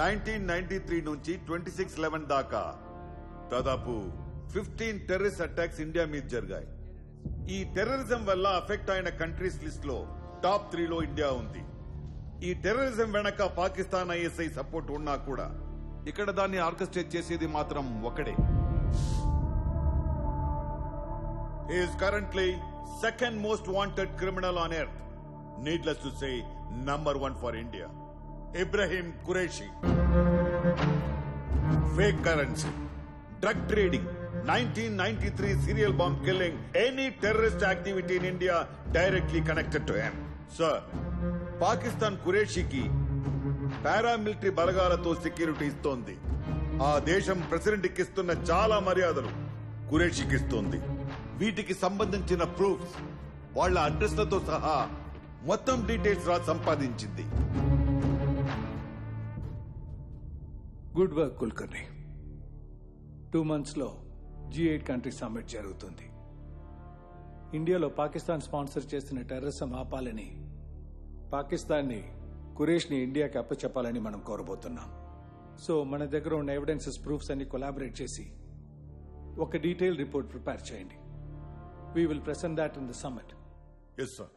Nineteen ninety three నుంచి twenty six eleven దాకా దాదాపు ఫిఫ్టీన్ టెర్రరిస్ట్ అటాక్స్ ఇండియా మీద జరిగాయి. ఈ టెర్రరిజం వల్ల అఫెక్ట్ అయిన కంట్రీస్ లిస్ట్లో టాప్ త్రీలో ఇండియా ఉంది. ఈ టెర్రరిజం వెనక పాకిస్తాన్ ఐఎస్ఐ సపోర్ట్ ఉన్నా కూడా ఇక్కడ దాన్ని ఆర్కెస్ట్రేట్ చేసేది మాత్రం ఒకడే is currently second most wanted criminal on earth needless to say number one for India Ibrahim Qureshi fake currency drug trading nineteen ninety three serial bomb killing any terrorist activity in India directly connected to him sir Pakistan ఖురేషీకి paramilitary బలగాలతో security ఇస్తోంది. ఆ దేశం president ఇస్తున్న చాలా మర్యాదలు ఖురేషీకి ఇస్తోంది. వీటికి సంబంధించిన ప్రూఫ్స్ వాళ్ళ అడ్రస్లతో సహా మొత్తం డీటెయిల్స్ రా సంపాదించింది. గుడ్ వర్క్ కుల్కర్ని టూ మంత్స్లో జీ ఎయిట్ కంట్రీ సమ్మిట్ జరుగుతుంది. ఇండియాలో పాకిస్తాన్ స్పాన్సర్ చేసిన టెర్రరిజం ఆపాలని పాకిస్తాన్ని కురేష్ని ఇండియాకి అప్పచెప్పాలని మనం కోరబోతున్నాం. సో మన దగ్గర ఉన్న ఎవిడెన్సెస్ ప్రూఫ్స్ అన్ని కొలాబరేట్ చేసి ఒక డీటెయిల్ రిపోర్ట్ ప్రిపేర్ చేయండి. We will present that in the summit yes sir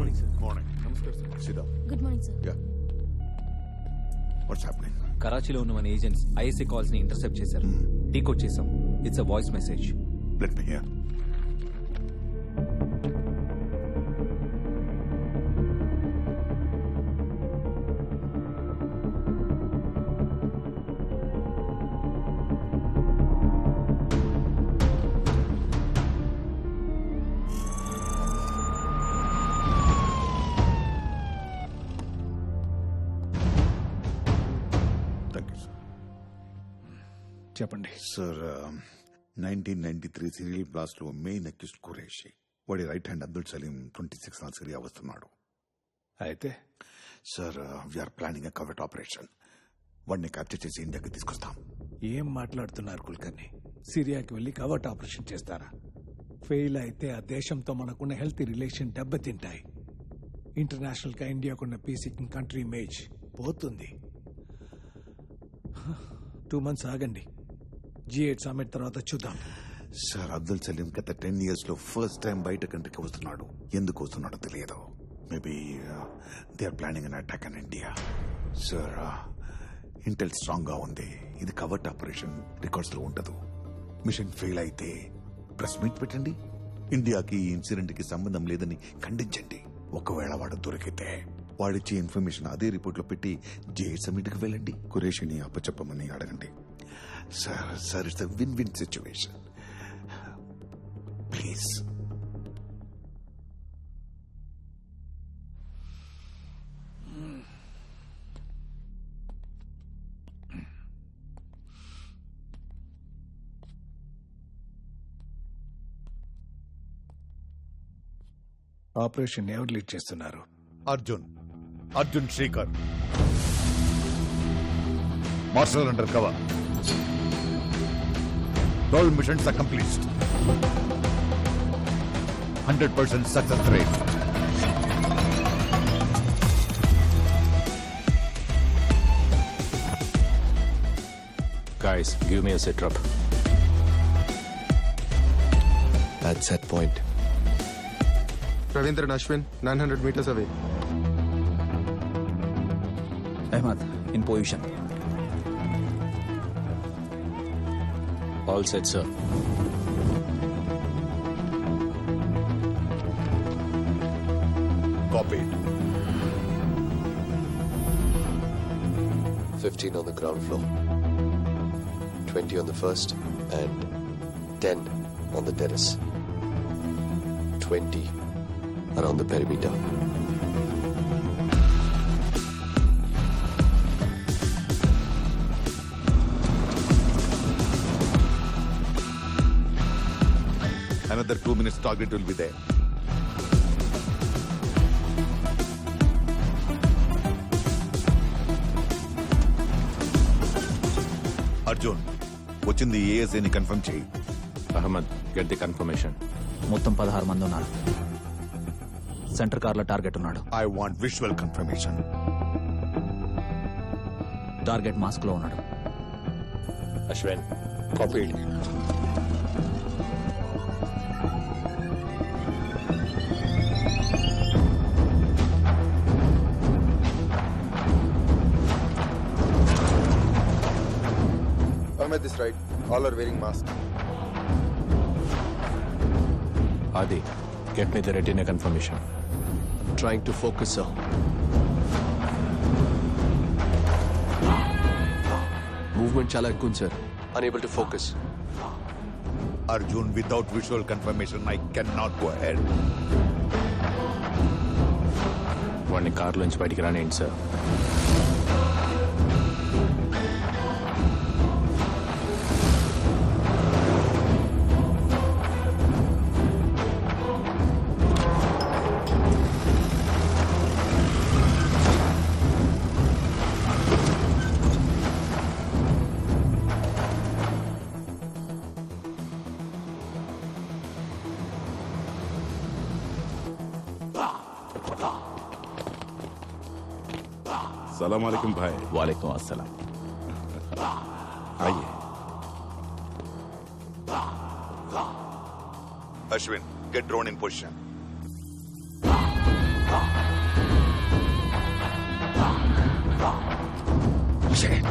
morning sir morning నమస్కారం sir Siddha good morning sir ya what's happening కరాచీలో ఉన్న మన ఏజెంట్స్ ఐఎస్ఏ కాల్స్ని ఇంటర్సెప్ట్ చేశారు. డీకోడ్ చేశాం. It's a voice message let me hear చెప్పండి. Sir nineteen ninety three serial బ్లాస్ట్లో main accused Qureshi వాడి right hand Abdul Salim twenty six నాలుగు Syria వస్తున్నాడు. అయితే? Sir we are planning a covert operation వాడిని capture చేసి ఇండియాకి తీసుకొస్తాం. ఏం మాట్లాడుతున్నారు కుల్కర్ని సిరియాకి వెళ్ళి కవర్ట్ ఆపరేషన్ చేస్తారా? ఫెయిల్ అయితే ఆ దేశంతో మనకున్న హెల్తీ రిలేషన్ దెబ్బతింటాయి. ఇంటర్నేషనల్గా ఇండియాకున్న పీసీకి కంట్రీ ఇమేజ్ పోతుంది. టూ మంత్స్ ఆగండి. జీ ఎయిట్ సమ్మిట్ తర్వాత చూద్దాం. సార్ అబ్దుల్ సలీం గత టెన్ ఇయర్స్లో ఫస్ట్ టైం బయట కంట్రీకి వస్తున్నాడు. ఎందుకు వస్తున్నాడో తెలియదు. Maybe they are planning an attack on India sir intel స్ట్రాంగ్గా ఉంది. ఇది కవర్ట్ ఆపరేషన్ రికార్డ్స్లో ఉండదు. మిషన్ ఫెయిల్ అయితే ప్రెస్ మీట్ పెట్టండి. ఇండియాకి ఈ ఇన్సిడెంట్కి సంబంధం లేదని ఖండించండి. ఒకవేళ వాడు దొరికితే వాడిచ్చే ఇన్ఫర్మేషన్ అదే రిపోర్ట్లో పెట్టి జే సమిట్కి వెళ్ళండి. కురేషిని అప్పచెప్పమని అడగండి. Sir sir it's win win situation please operation ఎవరు లీడ్ చేస్తున్నారు? Arjun. Arjun Srikar. Marshal under cover twelve missions accomplished hundred percent success rate Guys, give me a sit rep. At set point. Ravindra and Ashwin, 900 meters away. Ahmed in position All set, sir. Copy 15 on the ground floor. 20 on the first and 10 on the terrace. 20 around the perimeter. another two minutes talk it will be there. Arjun వచ్చింది ఏఎస్ఏని confirm చేయి. Ahmed get the confirmation మొత్తం పదహారు మంది ఉన్నారు. Centre కార్లో target ఉన్నాడు. I want visual confirmation target మాస్క్లో ఉన్నాడు. Ashwin copy this right. All are wearing masks. Adi, get me the retina confirmation. Trying to focus, sir. Movement chala ఎక్కువ sir unable to focus. Arjun without visual confirmation I can not go head వాడిని కార్లోంచి బయటికి రానియండి sir अस्सलाम वालेकुम भाई वालेकुम अस्सलाम आइए Ashwin, get drone in position. Shit.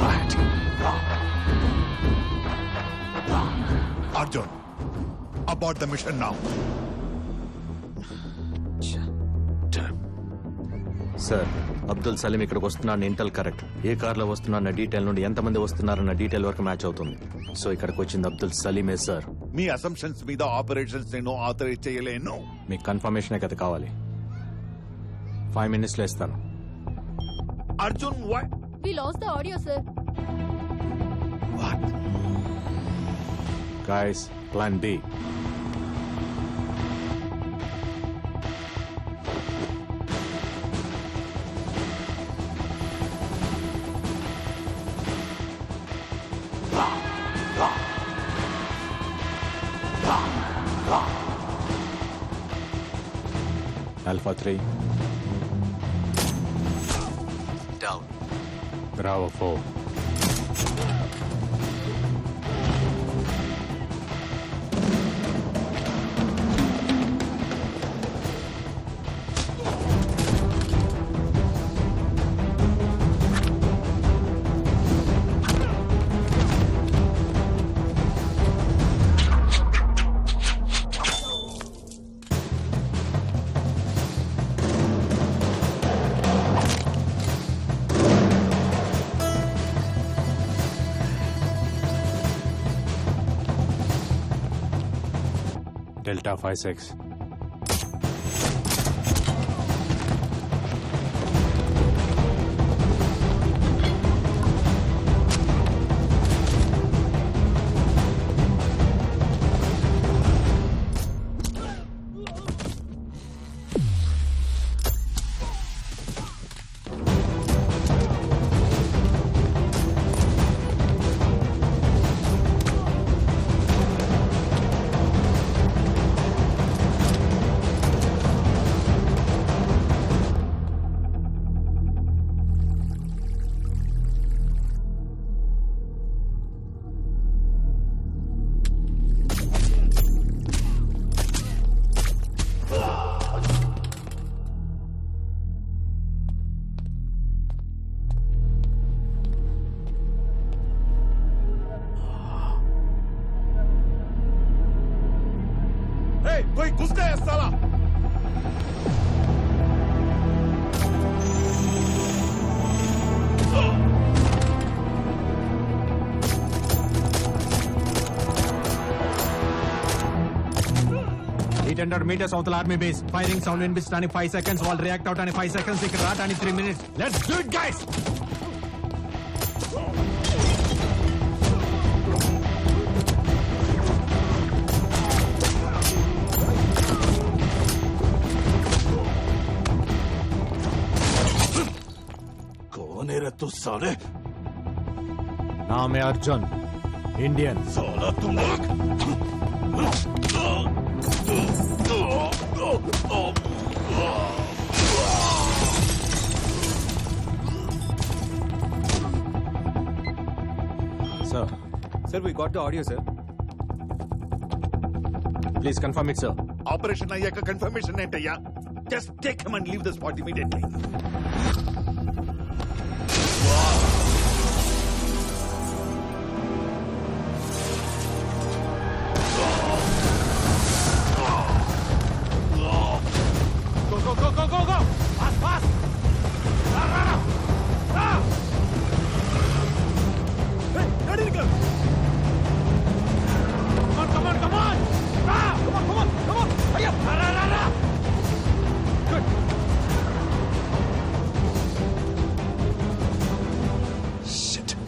What? Arjun, abort the mission now. Sir. Abdul Salim ఇక్కడికి వస్తున్నాడు ఇంటల్ కరెక్ట్ ఏ కార్లో వస్తున్నారన్న డీటెయిల్ నుండి ఎంతమంది వస్తున్నారన్న డీటెయిల్ వరకు మ్యాచ్ అవుతుంది. సో ఇక్కడికి వచ్చింది అబ్దుల్ సలీమే సార్. మీ అసంప్షన్స్ మీద ఆపరేషన్స్ నేను ఆథరైజ్ చేయలేను. మీకు కన్ఫర్మేషన్ కదా కావాలి. ఫైవ్ మినిట్స్లో ఇస్తాను. Arjun why We lost the audio, sir. What plan القطري داون براво فوق delta phi 6 कोई घुस गया साला ఎయిట్ హండ్రెడ్ మీటర్స్ అవతల ఆర్మీ బేస్ ఫైరింగ్ సౌండ్ వినిపించడానికి ఫైవ్ సెకండ్స్ వాళ్ళు రియాక్ట్ అవడానికి ఫైవ్ సెకండ్స్ ఇక్కడ రావడానికి three minutes let's do it guys कौन है रे तू साले नाम है Arjun Indian sir sir we got the audio sir please confirm it sir operation అయ్యాక కన్ఫర్మేషన్ ఏంటయ్యా just take them and leave the spot immediately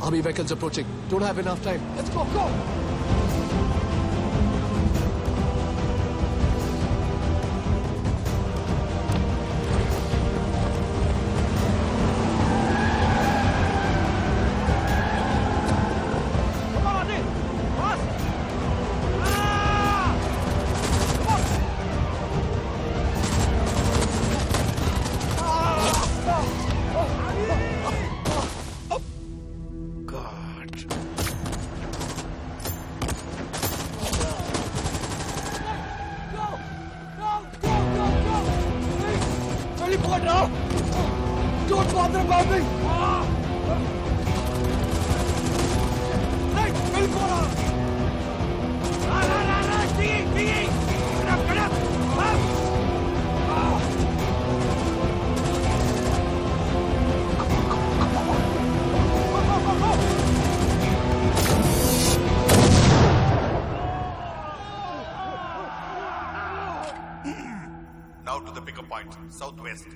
Army vehicles approaching. Don't have enough time. Let's go, go! Point, southwest.